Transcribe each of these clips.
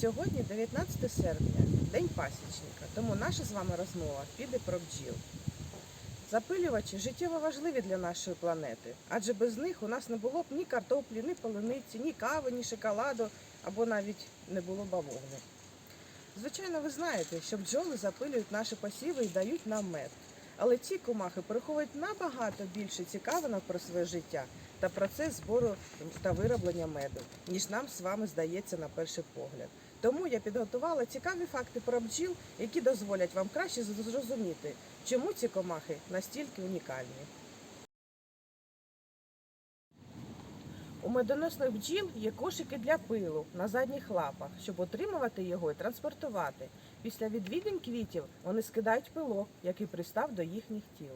Сьогодні 19 серпня, День пасічника, тому наша з вами розмова піде про бджіл. Запилювачі життєво важливі для нашої планети, адже без них у нас не було б ні картоплі, ні полуниці, ні кави, ні шоколаду, або навіть не було бавовни. Звичайно, ви знаєте, що бджоли запилюють наші посіви і дають нам мед. Але ці комахи переховують набагато більше цікавинок про своє життя та процес збору та вироблення меду, ніж нам з вами здається на перший погляд. Тому я підготувала цікаві факти про бджіл, які дозволять вам краще зрозуміти, чому ці комахи настільки унікальні. У медоносних бджіл є кошики для пилу на задніх лапах, щоб отримувати його і транспортувати. Після відвідин квітів вони скидають пилок, який пристав до їхніх тіл.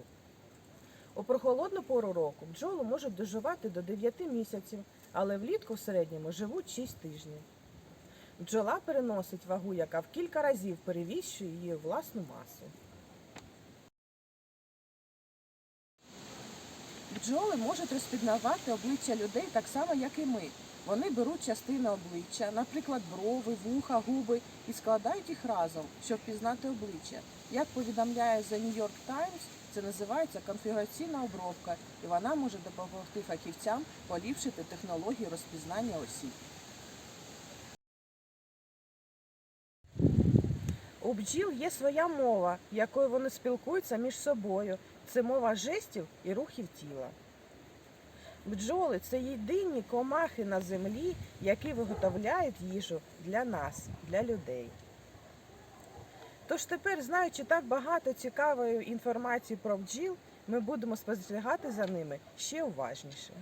У прохолодну пору року бджоли можуть доживати до 9 місяців, але влітку в середньому живуть 6 тижнів. Бджола переносить вагу, яка в кілька разів перевіщує її власну масу. Бджоли можуть розпізнавати обличчя людей так само, як і ми. Вони беруть частини обличчя, наприклад, брови, вуха, губи, і складають їх разом, щоб пізнати обличчя. Як повідомляє The New York Times, це називається конфігураційна обробка, і вона може допомогти фахівцям поліпшити технологію розпізнання осіб. У бджіл є своя мова, якою вони спілкуються між собою. Це мова жестів і рухів тіла. Бджоли це єдині комахи на землі, які виготовляють їжу для нас, для людей. Тож тепер, знаючи так багато цікавої інформації про бджіл, ми будемо спостерігати за ними ще уважніше.